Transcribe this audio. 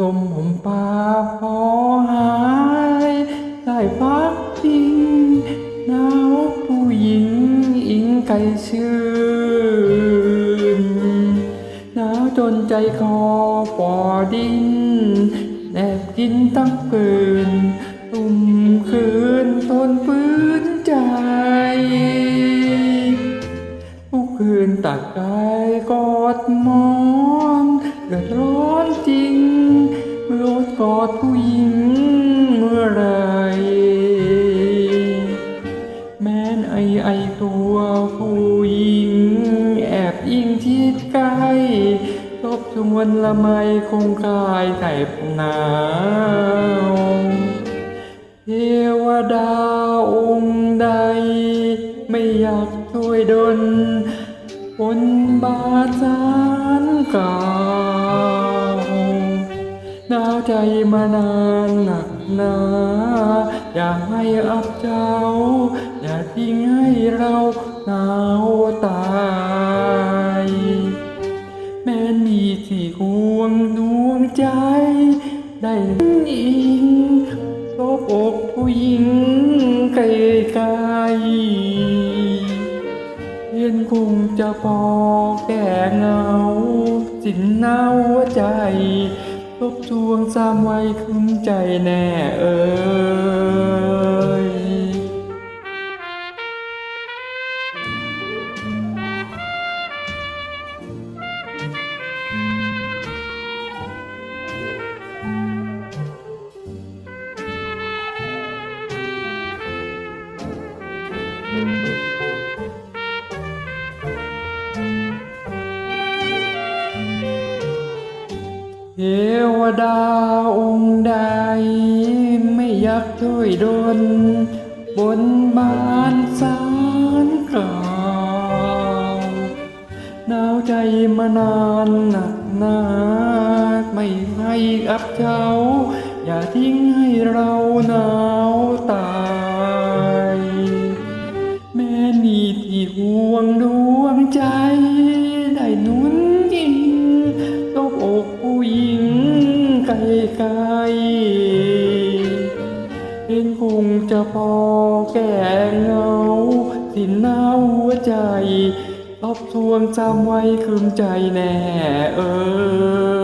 ลมผมปาพอหายได้พักพิงหนาวผู้หญิงอิงไก่ชื่นหนาวจนใจคอปอดินแอบกินตั้งคืนตุ่มคืนทนฟื้นใจทุกคืนตักกายกอดหมอน ทบทวนละไมคงคายไถ่หนาวเทวดาองค์ใด ไม่อยากช่วยดลบนบาสารเก่าหนาวใจมานานหนักหนาอยากให้อับเจ้า อย่าทิ้งให้เราหนาวตาย งใจ ได้ยินรอบอกผู้หญิงไกลไกลเห็นคงจะพอแก่เงา สิ้นเนาหัวใจทบทวงสามไว้คุ้มใจแน่เออ เทวดาองค์ใด ไม่อยากช่วยดลบนบานสารกล่าวหนาวใจมานานหนักหนาไม่ให้อับเจ้า อย่าทิ้งให้เราหนา ไกลไกลเห็นคงจะพอแก่เงา สินหนาหัวใจทบทวงจำไว้คืนใจแน่เออ